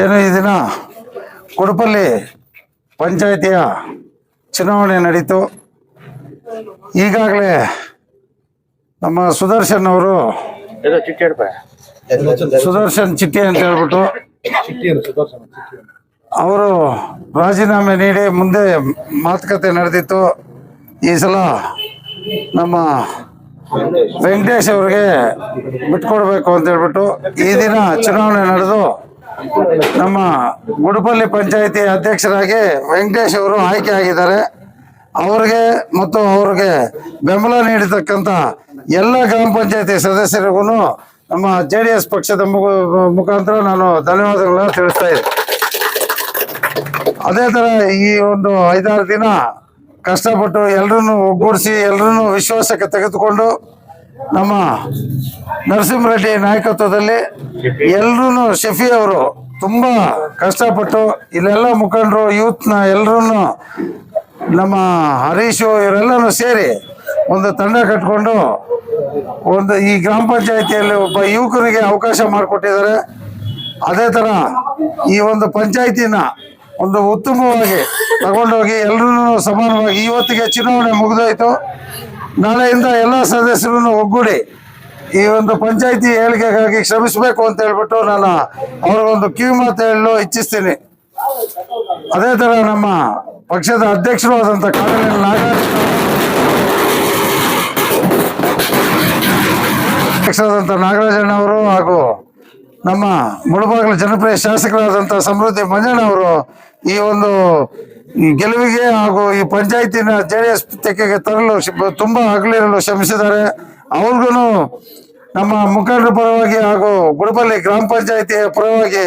ಏನು ಈ ದಿನ? ಕುಡುಪಲ್ಲಿ ಪಂಚಾಯಿತಿಯ ಚುನಾವಣೆ ನಡೀತು. ಈಗಾಗಲೇ ನಮ್ಮ ಸುದರ್ಶನ್ ಅವರು ಸುದರ್ಶನ್ ಚಿಟ್ಟಿ ಅಂತ ಹೇಳ್ಬಿಟ್ಟು ಅವರು ರಾಜೀನಾಮೆ ನೀಡಿ ಮುಂದೆ ಮಾತುಕತೆ ನಡೆದಿತ್ತು. ಈ ಸಲ ನಮ್ಮ ವೆಂಕಟೇಶ್ ಅವ್ರಿಗೆ ಬಿಟ್ಕೊಡ್ಬೇಕು ಅಂತ ಹೇಳ್ಬಿಟ್ಟು ಈ ದಿನ ಚುನಾವಣೆ ನಡೆದು ನಮ್ಮ ಗುಡುಪಲ್ಲಿ ಪಂಚಾಯಿತಿ ಅಧ್ಯಕ್ಷರಾಗಿ ವೆಂಕಟೇಶ್ ಅವರು ಆಯ್ಕೆ ಆಗಿದ್ದಾರೆ. ಅವ್ರಿಗೆ ಮತ್ತು ಅವ್ರಿಗೆ ಬೆಂಬಲ ನೀಡತಕ್ಕಂಥ ಎಲ್ಲ ಗ್ರಾಮ ಪಂಚಾಯತಿ ಸದಸ್ಯರಿಗೂ ನಮ್ಮ ಜೆ ಡಿ ಎಸ್ ಪಕ್ಷದ ಮುಖಾಂತರ ನಾನು ಧನ್ಯವಾದಗಳನ್ನ ತಿಳಿಸ್ತಾ ಇದ್ದೆ ಅದೇ ತರ ಈ ಒಂದು ಐದಾರು ದಿನ ಕಷ್ಟಪಟ್ಟು ಎಲ್ಲರನ್ನು ಒಗ್ಗೂಡಿಸಿ ಎಲ್ಲರನ್ನು ವಿಶ್ವಾಸಕ್ಕೆ ತೆಗೆದುಕೊಂಡು ನಮ್ಮ ನರಸಿಂಹರೆಡ್ಡಿ ನಾಯಕತ್ವದಲ್ಲಿ ಎಲ್ಲರೂ ಶಫಿ ಅವರು ತುಂಬ ಕಷ್ಟಪಟ್ಟು ಇಲ್ಲೆಲ್ಲ ಮುಖಂಡರು, ಯೂತ್ನ ಎಲ್ಲರೂ ನಮ್ಮ ಹರೀಶು ಇವರೆಲ್ಲರೂ ಸೇರಿ ಒಂದು ತಂಡ ಕಟ್ಕೊಂಡು ಒಂದು ಈ ಗ್ರಾಮ ಪಂಚಾಯತಿಯಲ್ಲಿ ಒಬ್ಬ ಯುವಕನಿಗೆ ಅವಕಾಶ ಮಾಡಿಕೊಟ್ಟಿದ್ದಾರೆ. ಅದೇ ಥರ ಈ ಒಂದು ಪಂಚಾಯತಿನ ಒಂದು ಉತ್ತಮವಾಗಿ ತಗೊಂಡೋಗಿ ಎಲ್ಲರೂ ಸಮಾನವಾಗಿ ಇವತ್ತಿಗೆ ಚುನಾವಣೆ ಮುಗಿದೋಯ್ತು. ನಾಳೆಯಿಂದ ಎಲ್ಲ ಸದಸ್ಯರನ್ನು ಒಗ್ಗೂಡಿ ಈ ಒಂದು ಪಂಚಾಯಿತಿ ಏಳಿಗೆಗಾಗಿ ಶ್ರಮಿಸಬೇಕು ಅಂತ ಹೇಳ್ಬಿಟ್ಟು ನಾನು ಅವ್ರಿಗೊಂದು ಕಿವಿ ಮಾತು ಹೇಳಲು ಇಚ್ಛಿಸ್ತೀನಿ. ಅದೇ ತರ ನಮ್ಮ ಪಕ್ಷದ ಅಧ್ಯಕ್ಷರು ಆದಂಥ ಕಾಡಲಿನ ನಾಗರಾಜ್ ನಾಗರಾಜಣ್ಣ ಅವರು ಹಾಗೂ ನಮ್ಮ ಮುಳಬಾಗಿಲು ಜನಪ್ರಿಯ ಶಾಸಕರಾದಂಥ ಸಮೃದ್ಧಿ ಮಂಜಣ್ಣ ಅವರು ಈ ಒಂದು ಗೆಲುವಿಗೆ ಹಾಗೂ ಈ ಪಂಚಾಯತಿನ ಜೆ ಡಿ ಎಸ್ ತೆಕ್ಕೆಗೆ ತರಲು ತುಂಬಾ ಹಗಲಿರಲು ಶ್ರಮಿಸಿದ್ದಾರೆ. ಅವ್ರಿಗೂ ನಮ್ಮ ಮುಖಂಡರ ಪರವಾಗಿ ಹಾಗೂ ಗುಡಪಲ್ಲಿ ಗ್ರಾಮ ಪಂಚಾಯತಿಯ ಪರವಾಗಿ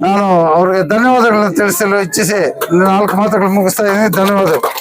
ನಾನು ಅವ್ರಿಗೆ ಧನ್ಯವಾದಗಳನ್ನು ತಿಳಿಸಲು ಇಚ್ಛಿಸಿ ನಾಲ್ಕು ಮಾತುಗಳು ಮುಗಿಸ್ತಾ ಇದ್ದೀನಿ. ಧನ್ಯವಾದಗಳು.